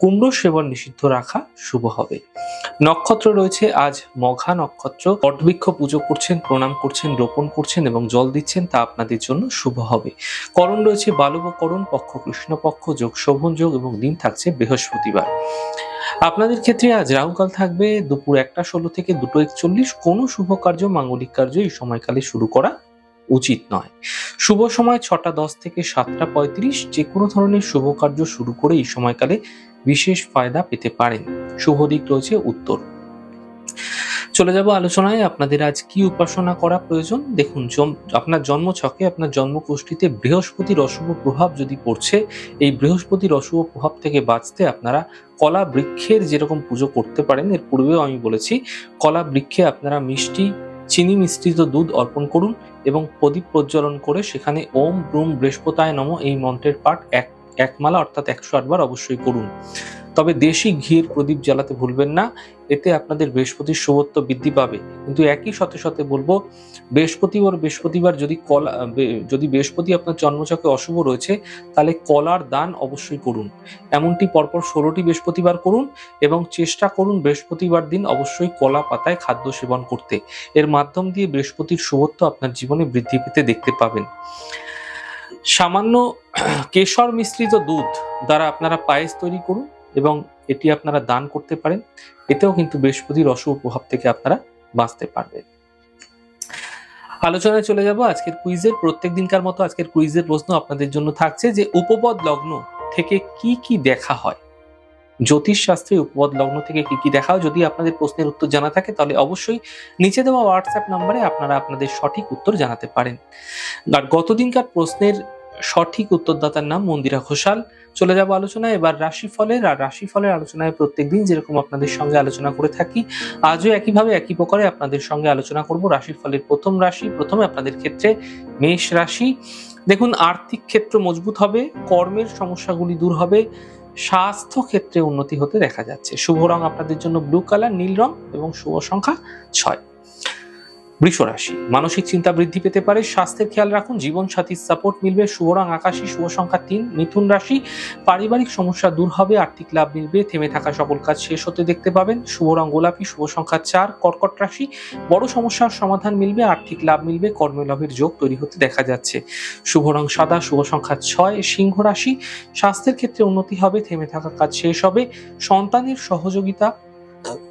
কুমড়ো সেবন নিষিদ্ধ রাখা শুভ হবে। নক্ষত্র রয়েছে আজ মঘা নক্ষত্র। বটবৃক্ষ পুজো করছেন, প্রণাম করছেন, রোপণ করছেন এবং জল দিচ্ছেন, তা আপনাদের জন্য শুভ হবে। করণ রয়েছে বালব করণ, পক্ষ কৃষ্ণপক্ষ যোগ শোভন যোগ এবং দিন থাকছে বৃহস্পতিবার। আপনাদের ক্ষেত্রে আজ রাহুকাল থাকবে, দুপুর একটা ষোলো থেকে দুটো একচল্লিশ। কোনো শুভ কার্য, মাঙ্গলিক কার্য এই সময়কালে শুরু করা উচিত নয়। শুভ সময় ছটা দশ থেকে সাতটা পঁয়ত্রিশ যে কোনো ধরনের শুভ কার্য শুরু করে এই সময়কালে বিশেষ ফায়দা পেতে পারেন। শুভ দিক রয়েছে উত্তর। চলে যাব আলোচনায়, আপনাদের আজ কি উপাসনা করা প্রয়োজন? দেখুন আপনার জন্মছকে আপনার জন্মকুষ্ঠিতে বৃহস্পতির অশুভ প্রভাব যদি পড়ছে, এই বৃহস্পতির অশুভ প্রভাব থেকে বাঁচতে আপনারা কলা বৃক্ষের যেরকম পুজো করতে পারেন, এর পূর্বেও আমি বলেছি কলা বৃক্ষে আপনারা মিষ্টি চিনি মিশ্রিত দুধ অর্পণ করুন এবং প্রদীপ প্রজ্বলন করে সেখানে ওম ব্রুম বৃহস্পতায় নম এই মন্ত্রের পাঠ এক একমালা অর্থাৎ একশো আটবার অবশ্যই করুন। তবে দেশি ঘিয়ের প্রদীপ জ্বালাতে ভুলবেন না, এতে আপনাদের বৃহস্পতির শুভত্ব বৃদ্ধি পাবে। কিন্তু একই সাথে সাথে বলব বৃহস্পতিবার বৃহস্পতিবার যদি কলা যদি বৃহস্পতি আপনার জন্মচকে অশুভ রয়েছে, তাহলে কলার দান অবশ্যই করুন। এমনটি পরপর ষোলোটি বৃহস্পতিবার করুন এবং চেষ্টা করুন বৃহস্পতিবার দিন অবশ্যই কলা পাতায় খাদ্য সেবন করতে। এর মাধ্যম দিয়ে বৃহস্পতির শুভত্ব আপনার জীবনে বৃদ্ধি পেতে দেখতে পাবেন। সামান্য কেশর মিশ্রিত দুধ দ্বারা আপনারা পায়েস তৈরি করুন। এবং এটি আপনারা দান করতে পারেন। এতেও কিন্তু বৃহস্পতির অশুভ প্রভাব থেকে আপনারা বাঁচতে পারবেন। আলোচনায় চলে যাব আজকের কুইজের। প্রত্যেক দিনকার মতো আজকের কুইজের প্রশ্ন আপনাদের জন্য থাকছে যে, উপপদ লগ্ন থেকে কি কি দেখা হয়? জ্যোতিষ শাস্ত্রে উপপদ লগ্ন থেকে কি কি দেখা হয়? যদি আপনাদের প্রশ্নের উত্তর জানা থাকে, তাহলে অবশ্যই নিচে দেওয়া হোয়াটসঅ্যাপ নম্বরে আপনারা আপনাদের সঠিক উত্তর জানাতে পারেন। আর গতদিনকার প্রশ্নের সঠিক উত্তরদাতার নাম মন্দিরা ঘোষাল। চলে যাব আলোচনায়। এবার রাশিফলের আর রাশিফলের আলোচনায় প্রত্যেকদিন যেরকম আপনাদের সঙ্গে আলোচনা করে থাকি, আজও একইভাবে একই প্রকারে আপনাদের সঙ্গে আলোচনা করব রাশিফলের প্রথম রাশি। প্রথমে আপনাদের ক্ষেত্রে মেষ রাশি। দেখুন, আর্থিক ক্ষেত্র মজবুত হবে, কর্মের সমস্যাগুলি দূর হবে, স্বাস্থ্য ক্ষেত্রে উন্নতি হতে দেখা যাচ্ছে। শুভ রং আপনাদের জন্য ব্লু কালার নীল রং এবং শুভ সংখ্যা ছয়। বৃষ রাশি মানসিক চিন্তা বৃদ্ধি পেতে পারে। স্বাস্থ্যের খেয়াল রাখুন। জীবন সাথীর সাপোর্ট মিলবে। শুভ রং আকাশী শুভ সংখ্যা তিন। মিথুন রাশি, পারিবারিক সমস্যা দূর হবে। আর্থিক লাভ মিলবে। থেমে থাকা সকল কাজ শেষ হতে দেখতে পাবেন। শুভ রং গোলাপি শুভ সংখ্যা চার। কর্কট রাশি, বড় সমস্যার সমাধান মিলবে। আর্থিক লাভ মিলবে। কর্মলাভের যোগ তৈরি হতে দেখা যাচ্ছে। শুভ রং সাদা শুভ সংখ্যা ছয়। সিংহ রাশি, স্বাস্থ্যের ক্ষেত্রে উন্নতি হবে। থেমে থাকা কাজ শেষ হবে। সন্তানের সহযোগিতা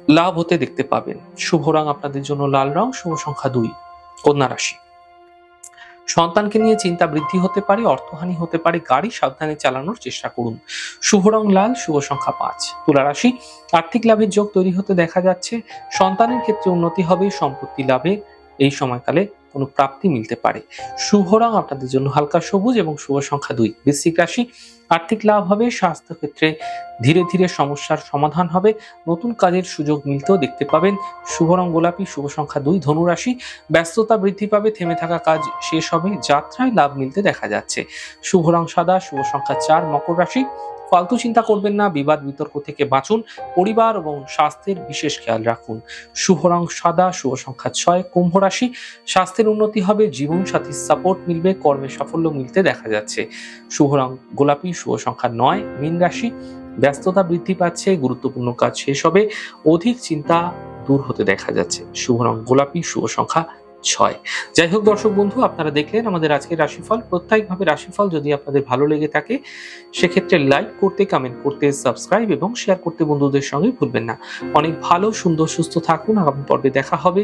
লাভ হতে দেখতে পাবেন। শুভ রং আপনাদের জন্য লাল রং, শুভ সংখ্যা দুই, কন্যা রাশি। সন্তানকে নিয়ে চিন্তা বৃদ্ধি হতে পারে, অর্থহানি হতে পারে, গাড়ি সাবধানে চালানোর চেষ্টা করুন। শুভ রং লাল, শুভ সংখ্যা পাঁচ, তুলা রাশি। আর্থিক লাভের যোগ তৈরি হতে দেখা যাচ্ছে। সন্তানের ক্ষেত্রে উন্নতি হবে, সম্পত্তি লাভে এই সময়কালে কোনো প্রাপ্তি মিলতে পারে। শুভ রং আপনাদের জন্য হালকা সবুজ এবং শুভ সংখ্যা দুই। বৃশ্চিক রাশি আর্থিক লাভ হবে, স্বাস্থ্য ক্ষেত্রে ধীরে ধীরে সমস্যার সমাধান হবে। নতুন কাজের সুযোগ মিলতেও দেখতে পাবেন। শুভ রং গোলাপি, শুভ সংখ্যা দুই, ধনুরাশি। ব্যস্ততা বৃদ্ধি পাবে, থেমে থাকা কাজ শেষ হবে, যাত্রায় লাভ মিলতে দেখা যাচ্ছে। শুভ রং সাদা, শুভ সংখ্যা চার, মকর রাশি। ফালতু চিন্তা করবেন না, বিবাদ বিতর্ক থেকে বাঁচুন। পরিবার এবং স্বাস্থ্যের বিশেষ খেয়াল রাখুন। শুভ রং সাদা, শুভ সংখ্যা ছয়, কুম্ভ রাশি। স্বাস্থ্যের উন্নতি হবে জীবন সাথীর সাপোর্ট মিলবে, কর্মে সাফল্য মিলতে দেখা যাচ্ছে। শুভ রং গোলাপি শুভ সংখ্যা নয়, মীন রাশি, ব্যস্ততা বৃদ্ধি পাচ্ছে, গুরুত্বপূর্ণ কাজ শেষ হবে, অধিক চিন্তা দূর হতে দেখা যাচ্ছে। শুভ রং গোলাপি, শুভ সংখ্যা ছয়। যাই হোক দর্শক বন্ধু, আপনারা দেখলেন আমাদের আজকের রাশিফল। প্রত্যেকভাবে রাশিফল যদি আপনাদের ভালো লেগে থাকে, সেক্ষেত্রে লাইক করতে কমেন্ট করতে সাবস্ক্রাইব এবং শেয়ার করতে বন্ধুদের সঙ্গে ভুলবেন না। অনেক ভালো, সুন্দর, সুস্থ থাকুন। আগামী পর্বে দেখা হবে।